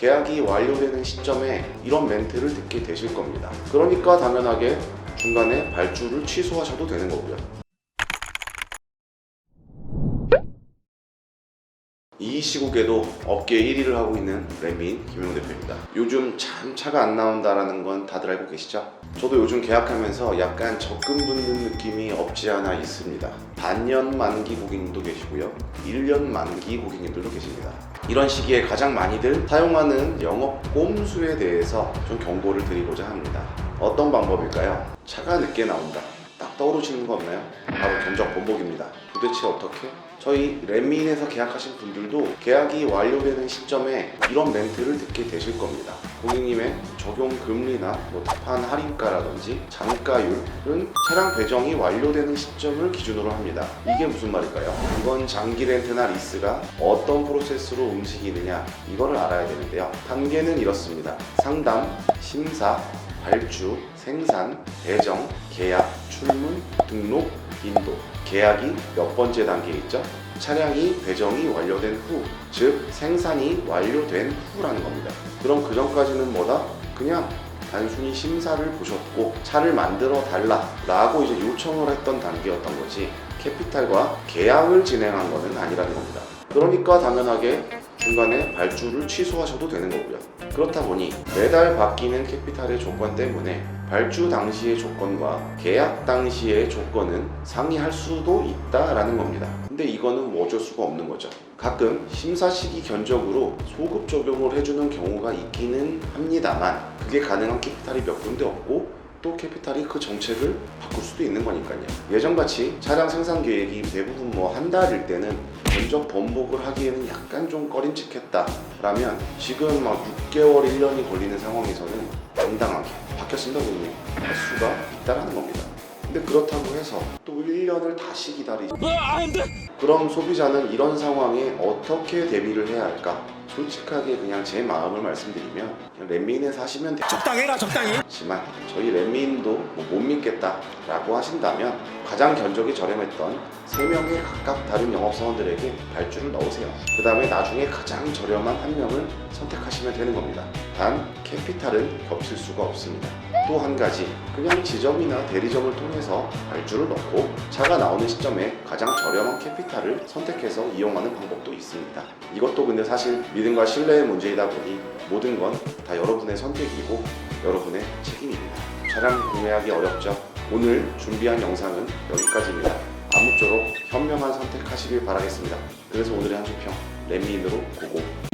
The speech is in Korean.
계약이 완료되는 시점에 이런 멘트를 듣게 되실 겁니다. 그러니까 당연하게 중간에 발주를 취소하셔도 되는 거고요. 이 시국에도 업계 1위를 하고 있는 레민 김용 대표입니다. 요즘 참 차가 안 나온다라는 건 다들 알고 계시죠? 저도 요즘 계약하면서 약간 적금 붙는 느낌이 없지 않아 있습니다. 반년 만기 고객님도 계시고요. 1년 만기 고객님들도 계십니다. 이런 시기에 가장 많이들 사용하는 영업 꼼수에 대해서 좀 경고를 드리고자 합니다. 어떤 방법일까요? 차가 늦게 나온다. 딱 떠오르시는 거 없나요? 바로 견적 번복입니다. 도대체 어떻게? 저희 랜민에서 계약하신 분들도 계약이 완료되는 시점에 이런 멘트를 듣게 되실 겁니다. 고객님의 적용 금리나 뭐 특판 할인가라든지 잔가율은 차량 배정이 완료되는 시점을 기준으로 합니다. 이게 무슨 말일까요? 이건 장기 렌트나 리스가 어떤 프로세스로 움직이느냐 이거를 알아야 되는데요. 단계는 이렇습니다. 상담, 심사, 발주, 생산, 배정, 계약, 출문, 등록, 인도. 계약이 몇 번째 단계에 있죠? 차량이 배정이 완료된 후, 즉 생산이 완료된 후라는 겁니다. 그럼 그 전까지는 뭐다? 그냥 단순히 심사를 보셨고 차를 만들어 달라라고 이제 요청을 했던 단계였던 거지 캐피탈과 계약을 진행한 것은 아니라는 겁니다. 그러니까 당연하게 중간에 발주를 취소하셔도 되는 거고요. 그렇다 보니 매달 바뀌는 캐피탈의 조건 때문에 발주 당시의 조건과 계약 당시의 조건은 상이할 수도 있다라는 겁니다. 근데 이거는 뭐 어쩔 수가 없는 거죠. 가끔 심사 시기 견적으로 소급 적용을 해주는 경우가 있기는 합니다만 그게 가능한 캐피탈이 몇 군데 없고 또 캐피탈이 그 정책을 바꿀 수도 있는 거니까요. 예전같이 차량 생산 계획이 대부분 뭐 한 달일 때는 견적 번복을 하기에는 약간 좀 꺼림칙했다라면 지금 막 6개월, 1년이 걸리는 상황에서는 당당하게 바뀌었습니다, 고객님. 할 수가 있다라는 겁니다. 근데 그렇다고 해서 또 1년을 다시 기다리지. 그럼 소비자는 이런 상황에 어떻게 대비를 해야 할까? 솔직하게 그냥 제 마음을 말씀드리면 그냥 랜민에 사시면 돼요. 적당해라 적당히 하지만 저희 랜민도 뭐못 믿겠다라고 하신다면 가장 견적이 저렴했던 3명의 각각 다른 영업사원들에게 발주를 넣으세요. 그 다음에 나중에 가장 저렴한 한 명을 선택하시면 되는 겁니다. 단 캐피탈은 겹칠 수가 없습니다. 또 한 가지 그냥 지점이나 대리점을 통해서 발주를 넣고 차가 나오는 시점에 가장 저렴한 캐피탈을 선택해서 이용하는 방법도 있습니다. 이것도 근데 사실 믿음과 신뢰의 문제이다 보니 모든 건 다 여러분의 선택이고 여러분의 책임입니다. 차량 구매하기 어렵죠? 오늘 준비한 영상은 여기까지입니다. 아무쪼록 현명한 선택하시길 바라겠습니다. 그래서 오늘의 한 주평 랜민으로 고고